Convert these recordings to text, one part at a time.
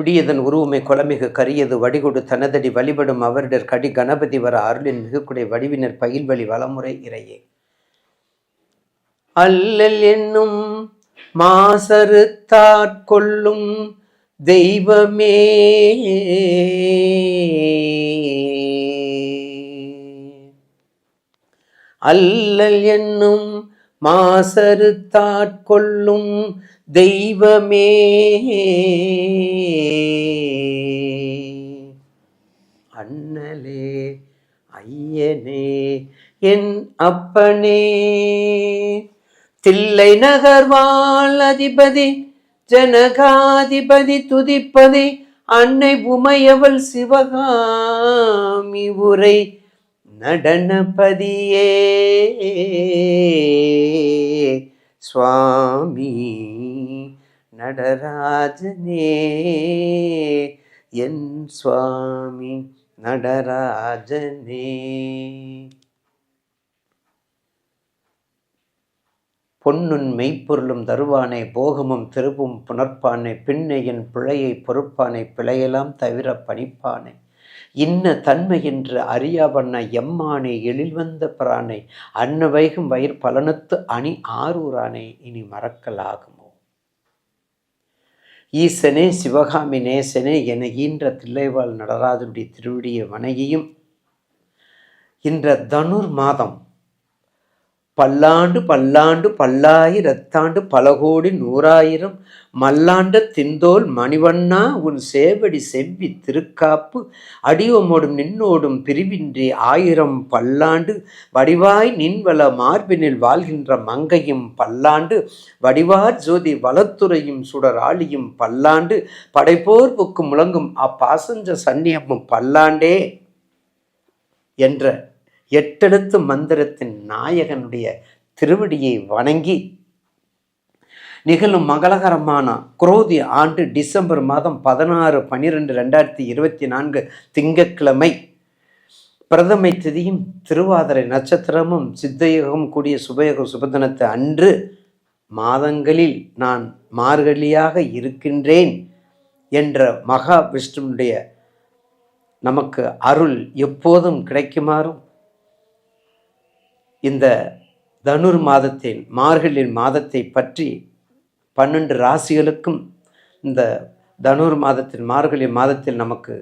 பிடியதன் உருவமை கொலமிகு கரியது வடிகொடு தனதடி வழிபடும் அவரிடர் கடி கணபதி வர அருளின் மிகுக்குடை வடிவினர் பயில்வழி வளமுறை இறையே. அல்லல் என்னும் மாசறுத்தாட்கொள்ளும் தெய்வமே. அல்லல் என்னும் மாசறுத்தாட்கொள்ளும் தெய்வமே. அண்ணலே ஐயனே என் அப்பனே. தில்லை நகர்வாள் அதிபதி ஜனகாதிபதி துதிப்பதி அன்னை உமையவள் சிவகாமி உரை நடனபதியே. சுவாமி நடராஜனே. என் சுவாமி நடராஜனே. பொன்னுன் மெய்ப்பொருளும் தருவானை போகமும் திருப்பும் புணர்ப்பானை பின்னையின் பிழையை பொறுப்பானை பிழையெல்லாம் தவிர பணிப்பானை. இன்ன தன்மை என்று அறியாவண்ண எம்மானே எழில் வந்த அன்ன வைகும் வயிற் பலனத்து அணி ஆரூரானே இனி மறக்கலாகுமோ? ஈசனே சிவகாமி நேசனே என ஈன்ற தில்லைவாழ் நடராஜனுடைய திருவிடிய வணகியும் இன்ற தனுர் மாதம் பல்லாண்டு பல்லாண்டு பல்லாயிரத்தாண்டு பல கோடி நூறாயிரம் மல்லாண்ட திந்தோல் மணிவண்ணா உன் சேவடி செவ்வி திருக்காப்பு அடியோமோடும் நின்னோடும் பிரிவின்றி ஆயிரம் பல்லாண்டு வடிவாய் நின்வள மார்பினில் வாழ்கின்ற மங்கையும் பல்லாண்டு வடிவார் ஜோதி வளத்துறையும் சுடராளியும் பல்லாண்டு படைப்போர் புக்கு முழங்கும் அப்பாசஞ்ச சன்னியமும் பல்லாண்டே என்ற எட்டெழுத்து மந்திரத்தின் நாயகனுடைய திருவடியை வணங்கி நிகழும் மங்களகரமான குரோதி ஆண்டு டிசம்பர் மாதம் பதினாறு பன்னிரெண்டு ரெண்டாயிரத்தி இருபத்தி நான்கு திங்கட்கிழமை. பிரதமை திதியும் திருவாதிரை நட்சத்திரமும் சித்தயுகம் கூடிய சுபயோக சுபதினத்தை அன்று மாதங்களில் நான் மார்கழியாக இருக்கின்றேன் என்ற மகா விஷ்ணுனுடைய நமக்கு அருள் எப்போதும் கிடைக்குமாறும் இந்த தனுர் மாதத்தின் மார்கழியின் மாதத்தை பற்றி பன்னெண்டு ராசிகளுக்கும் இந்த தனுர் மாதத்தின் மார்கழி மாதத்தில் நமக்கு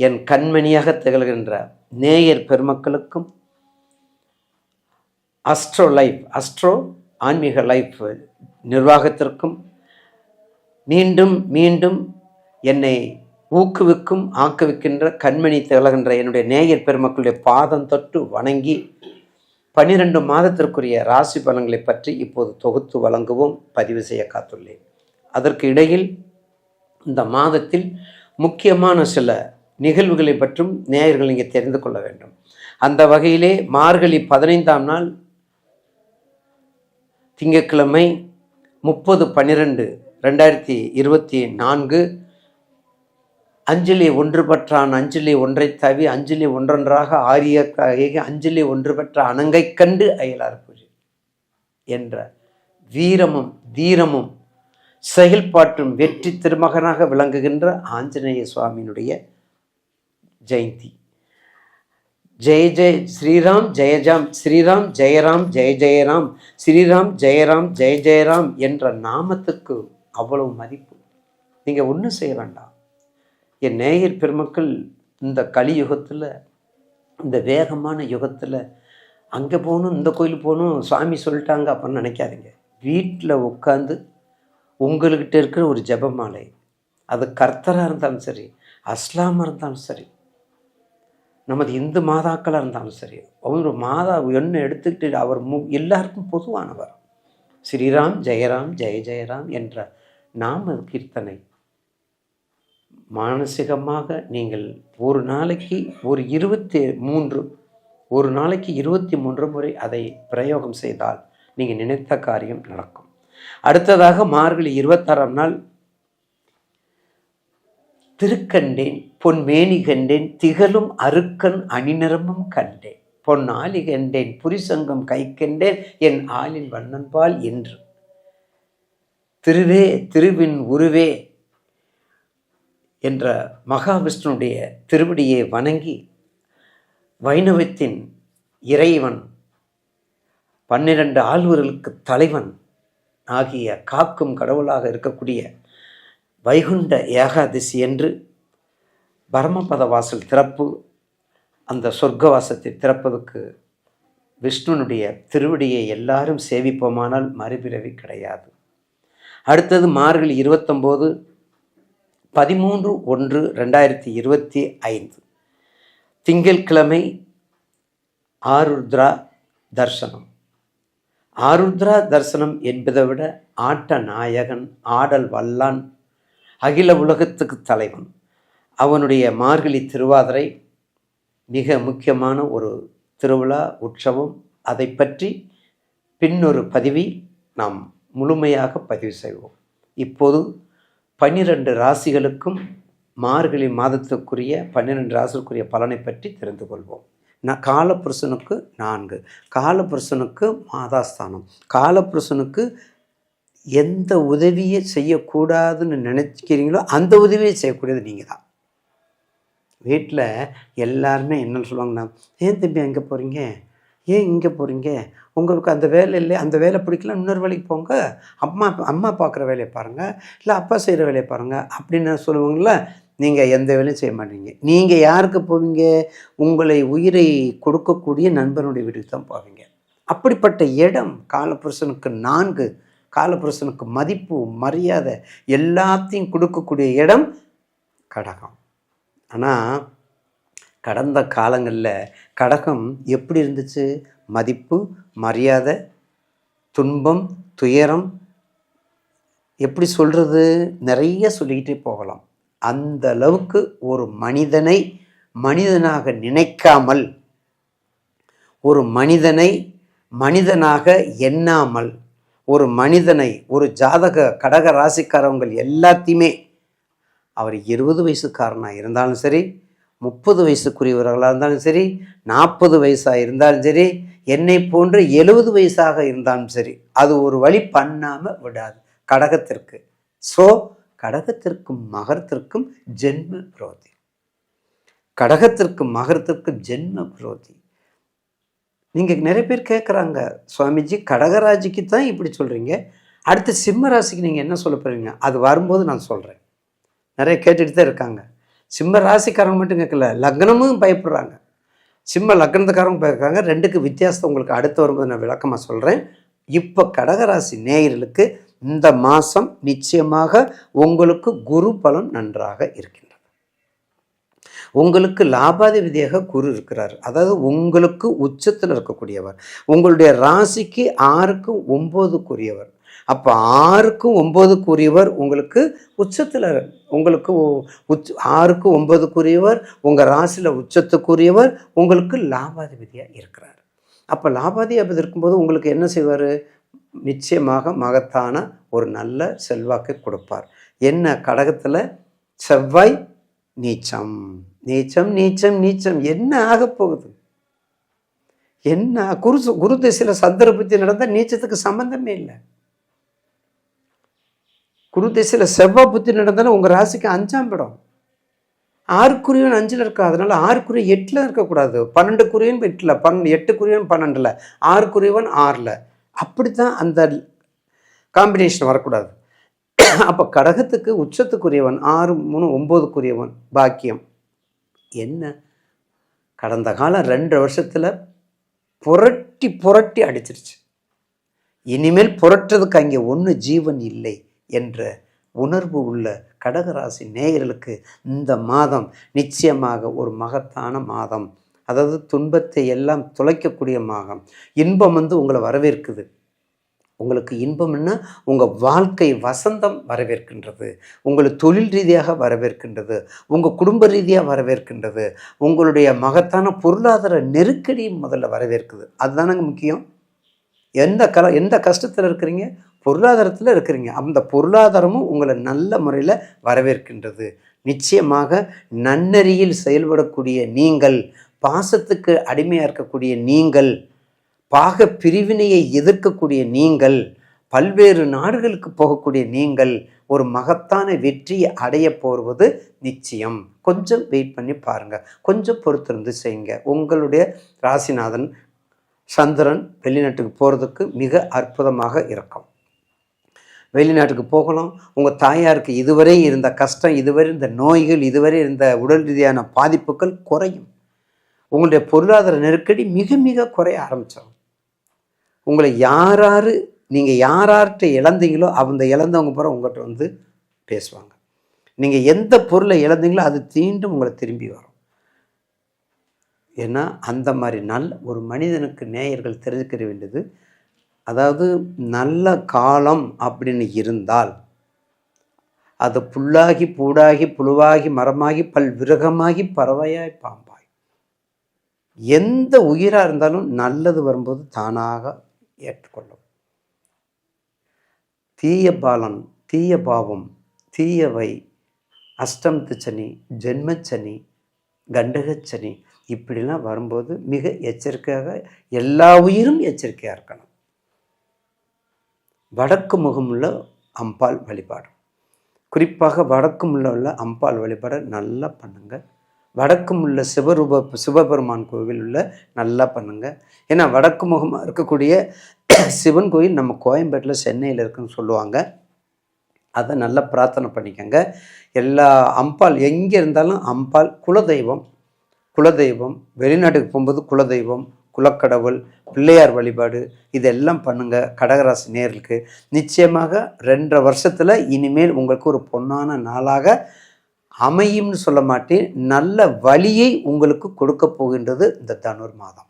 என் கண்மணியாக திகழ்கின்ற நேயர் பெருமக்களுக்கும் அஸ்ட்ரோ லைஃப் அஸ்ட்ரோ ஆன்மீக லைஃப் நிர்வாகத்திற்கும் மீண்டும் மீண்டும் என்னை ஊக்குவிக்கும் ஆக்குவிக்கின்ற கண்மணி திகழ்கின்ற என்னுடைய நேயர் பெருமக்களுடைய பாதம் தொட்டு வணங்கி பன்னிரண்டு மாதத்திற்குரிய ராசி பலன்களை பற்றி இப்போது தொகுத்து வழங்கவும் பதிவு செய்ய காத்துள்ளேன். அதற்கு இடையில் இந்த மாதத்தில் முக்கியமான சில நிகழ்வுகளை பற்றும் நேயர்கள் இங்கே தெரிந்து கொள்ள வேண்டும். அந்த வகையிலே மார்கழி பதினைந்தாம் நாள் திங்கட்கிழமை முப்பது பன்னிரெண்டு ரெண்டாயிரத்தி இருபத்தி நான்கு அஞ்சலி ஒன்று பெற்றான் அஞ்சலி ஒன்றை தவி அஞ்சலி ஒன்றொன்றாக ஆரிய அஞ்சலி ஒன்று பெற்ற அணங்கை கண்டு அயலார் பூஜை என்ற வீரமும் தீரமும் செயல்பாட்டும் வெற்றி திருமகனாக விளங்குகின்ற ஆஞ்சநேய சுவாமியினுடைய ஜெயந்தி. ஜெய ஜெய ஸ்ரீராம் ஜெயஜாம் ஸ்ரீராம் ஜெயராம் ஜெய ஜெயராம் ஸ்ரீராம் ஜெயராம் ஜெய ஜெயராம் என்ற நாமத்துக்கு அவ்வளவு மதிப்பு. நீங்கள் ஒன்றும் செய்ய வேண்டாம். என் நேயர் பெருமக்கள் இந்த கலியுகத்தில் இந்த வேகமான யுகத்தில் அங்கே போகணும் இந்த கோயில் போகணும் சுவாமி சொல்லிட்டாங்க அப்படின்னு நினைக்காதீங்க. வீட்டில் உட்காந்து உங்கள்கிட்ட இருக்கிற ஒரு ஜபமாலை அது கர்த்தராக இருந்தாலும் சரி அஸ்லாமாக இருந்தாலும் சரி நமது இந்து மாதாக்களாக இருந்தாலும் சரி அவர் மாதா என்ன எடுத்துக்கிட்டு அவர் மு எல்லாருக்கும் பொதுவானவர். ஸ்ரீராம் ஜெயராம் ஜெய ஜெயராம் என்ற நாம கீர்த்தனை மானசிகமாக நீங்கள் ஒரு நாளைக்கு ஒரு இருபத்தி மூன்று ஒரு நாளைக்கு இருபத்தி மூன்று முறை அதை பிரயோகம் செய்தால் நீங்கள் நினைத்த காரியம் நடக்கும். அடுத்ததாக மார்கழி இருபத்தாறாம் நாள் திருக்கண்டேன் பொன் மேனி கண்டேன் திகழும் அருக்கன் அணிநிறமும் கண்டேன். பொன் ஆலி கண்டேன் புரிசங்கம் கை கண்டேன் என் ஆளின் வண்ணன்பால் என்று. திருவே திருவின் உருவே என்ற மகாவிஷ்ணுடைய திருவடியை வணங்கி வைணவத்தின் இறைவன் பன்னிரண்டு ஆழ்வர்களுக்கு தலைவன் ஆகிய காக்கும் கடவுளாக இருக்கக்கூடிய வைகுண்ட ஏகாதசி என்று பரமபத வாசல் திறப்பு அந்த சொர்க்கவாசத்தை திறப்பதற்கு விஷ்ணுனுடைய திருவடியை எல்லாரும் சேவிப்போமானால் மறுபிறவி கிடையாது. அடுத்தது மார்கழி இருபத்தொம்போது பதிமூன்று ஒன்று ரெண்டாயிரத்தி இருபத்தி ஐந்து. திங்கட்கிழமை ஆருத்ரா தர்சனம். ஆருத்ரா தர்சனம் என்பதை விட ஆட்ட நாயகன் ஆடல் வல்லான் அகில உலகத்துக்கு தலைவன். அவனுடைய மார்கழி திருவாதிரை மிக முக்கியமான ஒரு திருவிழா உற்சவம். அதை பற்றி பின்னொரு பதிவில் நாம் முழுமையாக பதிவு செய்வோம். இப்போது பன்னிரண்டு ராசிகளுக்கும் மார்கழி மாதத்துக்குரிய பன்னிரெண்டு ராசிக்குரிய பலனை பற்றி தெரிந்து கொள்வோம். நான் காலபுருஷனுக்கு நான்கு. காலபுருஷனுக்கு மாதாஸ்தானம். காலபுருஷனுக்கு எந்த உதவியை செய்யக்கூடாதுன்னு நினைக்கிறீங்களோ அந்த உதவியை செய்யக்கூடியது நீங்கள் தான் வீட்டில் எல்லாருமே என்ன சொல்லுவாங்கன்னா ஏன் தம்பி எங்கே போகிறீங்க ஏன் இங்கே போகிறீங்க உங்களுக்கு அந்த வேலை இல்லை அந்த வேலை பிடிக்கல இன்னொரு வேலைக்கு போங்க. அம்மா அம்மா பார்க்குற வேலையை பாருங்கள் இல்லை அப்பா செய்கிற வேலையை பாருங்கள் அப்படின்னு சொல்லுவாங்கள நீங்கள் எந்த வேலையும் செய்ய மாட்டீங்க. நீங்கள் யாருக்கு போவீங்க? உங்களை உயிரை கொடுக்கக்கூடிய நண்பனுடைய வீட்டுக்கு தான் போவீங்க. அப்படிப்பட்ட இடம் காலபுருஷனுக்கு நான்கு. காலபுருஷனுக்கு மதிப்பு மரியாதை எல்லாத்தையும் கொடுக்கக்கூடிய இடம் கடகம். ஆனால் கடந்த காலங்களில் கடகம் எப்படி இருந்துச்சு? மதிப்பு மரியாதை துன்பம் துயரம் எப்படி சொல்கிறது நிறைய சொல்லிக்கிட்டே போகலாம். அந்த அளவுக்கு ஒரு மனிதனை மனிதனாக நினைக்காமல் ஒரு மனிதனை மனிதனாக எண்ணாமல் ஒரு மனிதனை ஒரு ஜாதக கடக ராசிக்காரவங்கள் எல்லாத்தையுமே அவர் இருபது வயசுக்காரனாக இருந்தாலும் சரி முப்பது வயசுக்குரியவர்களாக இருந்தாலும் சரி நாற்பது வயசாக இருந்தாலும் சரி என்னை போன்று எழுபது வயசாக இருந்தாலும் சரி அது ஒரு வழி பண்ணாமல் விடாது. கடகத்திற்கு. ஸோ கடகத்திற்கும் மகரத்திற்கும் ஜென்ம விரோதி கடகத்திற்கும் மகரத்திற்கும் ஜென்ம விரோதி நீங்கள் நிறைய பேர் கேட்குறாங்க சுவாமிஜி கடகராஜிக்கு தான் இப்படி சொல்கிறீங்க அடுத்து சிம்ம ராசிக்கு நீங்கள் என்ன சொல்ல போகிறீங்க அது வரும்போது நான் சொல்கிறேன் நிறைய கேட்டுகிட்டு தான் இருக்காங்க. சிம்ம ராசிக்காரங்க மட்டும் கேட்கல லக்னமும் பயப்படுறாங்க. சிம்ம லக்னத்துக்காரங்க பயப்படுறாங்க. ரெண்டுக்கு வித்தியாசத்தை உங்களுக்கு அடுத்து வரும்போது நான் விளக்கமாக சொல்கிறேன் இப்போ கடகராசி நேயர்களுக்கு இந்த மாதம் நிச்சயமாக உங்களுக்கு குரு பலம் நன்றாக இருக்கின்றது. உங்களுக்கு லாபாதிபதியாக குரு இருக்கிறார். அதாவது உங்களுக்கு உச்சத்தில் இருக்கக்கூடியவர். உங்களுடைய ராசிக்கு ஆறுக்கு ஒம்போதுக்குரியவர். அப்போ ஆறுக்கும் ஒம்பதுக்குரியவர் உங்களுக்கு உச்சத்தில் உங்களுக்கு உச் ஆறுக்கும் ஒன்பதுக்குரியவர் உங்கள் ராசியில் உச்சத்துக்குரியவர் உங்களுக்கு லாபாதிபதியாக இருக்கிறார். அப்போ லாபாதிபதி இருக்கும்போது உங்களுக்கு என்ன செய்வார்? நிச்சயமாக மகத்தான ஒரு நல்ல செல்வாக்கை கொடுப்பார். என்ன? கடகத்தில் செவ்வாய் நீச்சம். நீச்சம் நீச்சம் நீச்சம். என்ன ஆக போகுது? என்ன? குரு குரு திசையில் சந்தர்ப்பத்தி நடந்தால் நீச்சத்துக்கு சம்மந்தமே இல்லை. குரு திசையில் செவ்வாய் புத்தி நடந்தாலும் உங்கள் ராசிக்கு அஞ்சாம் படம் ஆறுக்குரியவன் அஞ்சில் இருக்கா? அதனால் ஆறுக்குரிய எட்டில் இருக்கக்கூடாது. பன்னெண்டு குறியன் எட்டில் பன்னெண்டு எட்டு குறியவன் பன்னெண்டில் ஆறுக்குரியவன் ஆறில். அப்படி தான் அந்த காம்பினேஷன் வரக்கூடாது. அப்போ கடகத்துக்கு உச்சத்துக்குரியவன் ஆறு மூணு ஒம்போதுக்குரியவன் பாக்கியம். என்ன? கடந்த காலம் ரெண்டு வருஷத்தில் புரட்டி புரட்டி அடிச்சிருச்சு. இனிமேல் புரட்டுறதுக்கு அங்கே ஒன்று ஜீவன் இல்லை. என்ற உணர்வு உள்ள கடகராசி நேயர்களுக்கு இந்த மாதம் நிச்சயமாக ஒரு மகத்தான மாதம். அதாவது துன்பத்தை எல்லாம் துளைக்கக்கூடிய மாதம். இன்பம் வந்து உங்களை வரவேற்குது. உங்களுக்கு இன்பம்னா உங்கள் வாழ்க்கை வசந்தம் வரவேற்கின்றது. உங்களை தொழில் ரீதியாக வரவேற்கின்றது. உங்கள் குடும்ப ரீதியாக வரவேற்கின்றது. உங்களுடைய மகத்தான பொருளாதார நெருக்கடியும் முதல்ல வரவேற்குது. அதுதானங்க முக்கியம். எந்த கல எந்த கஷ்டத்தில் இருக்கிறீங்க? பொருளாதாரத்தில் இருக்கிறீங்க. அந்த பொருளாதாரமும் உங்களை நல்ல முறையில் வரவேற்கின்றது. நிச்சயமாக நன்னறியில் செயல்படக்கூடிய நீங்கள் பாசத்துக்கு அடிமையாக இருக்கக்கூடிய நீங்கள் பாக பிரிவினையை எதிர்க்கக்கூடிய நீங்கள் பல்வேறு நாடுகளுக்கு போகக்கூடிய நீங்கள் ஒரு மகத்தான வெற்றியை அடைய போவது நிச்சயம். கொஞ்சம் வெயிட் பண்ணி பாருங்கள் கொஞ்சம் பொறுத்திருந்து செய்யுங்க. உங்களுடைய ராசிநாதன் சந்திரன் வெளிநாட்டுக்கு போகிறதுக்கு மிக அற்புதமாக இருக்கும். வெளிநாட்டுக்கு போகலாம். உங்கள் தாயாருக்கு இதுவரை இருந்த கஷ்டம் இதுவரை இருந்த நோய்கள் இதுவரை இருந்த உடல் ரீதியான பாதிப்புகள் குறையும். உங்களுடைய பொருளாதார நெருக்கடி மிக மிக குறைய ஆரம்பிச்சிடும். உங்களை யாராரு நீங்கள் யார்கிட்ட இழந்தீங்களோ அந்த இழந்தவங்க பூரா உங்கள்கிட்ட வந்து பேசுவாங்க. நீங்கள் எந்த பொருளை இழந்தீங்களோ அது தீண்டும் உங்களை திரும்பி வரும். ஏன்னா அந்த மாதிரி நல்ல ஒரு மனிதனுக்கு நேயர்கள் தெரிஞ்சுக்கிற வேண்டியது அதாவது நல்ல காலம் அப்படின்னு இருந்தால் அது புல்லாகி பூடாகி புழுவாகி மரமாகி பல் விரகமாகி பறவையாய் பாம்பாய். எந்த உயிராக இருந்தாலும் நல்லது வரும்போது தானாக ஏற்றுக்கொள்ளும். தீய பாலன் தீய பாவம் தீயவை அஷ்டம் திச்சனி ஜென்மச்சனி கண்டகச்சனி இப்படிலாம் வரும்போது மிக எச்சரிக்கையாக எல்லா உயிரும் எச்சரிக்கையாக இருக்கணும். வடக்கு முகமுள்ள அம்பாள் வழிபாடு. குறிப்பாக வடக்கு முள்ள உள்ள அம்பாள் வழிபாடை நல்லா பண்ணுங்க. வடக்கும் உள்ள சிவரூப சிவபெருமான் கோவில் உள்ள நல்லா பண்ணுங்க. ஏன்னா வடக்கு முகமாக இருக்கக்கூடிய சிவன் கோயில் நம்ம கோயம்பேட்டில் சென்னையில் இருக்குன்னு சொல்லுவாங்க. அதை நல்லா பிரார்த்தனை பண்ணிக்கோங்க. எல்லா அம்பாள் எங்கே இருந்தாலும் அம்பாள் குலதெய்வம் குலதெய்வம் வெளிநாட்டுக்கு போகும்போது குலதெய்வம் குலக்கடவுள் பிள்ளையார் வழிபாடு இதெல்லாம் பண்ணுங்க. கடகராசி நேர்களுக்கு நிச்சயமாக ரெண்டரை வருஷத்தில் இனிமேல் உங்களுக்கு ஒரு பொன்னான நாளாக அமையும்னு சொல்ல மாட்டேன். நல்ல வழியை உங்களுக்கு கொடுக்க போகின்றது இந்த தனுர் மாதம்.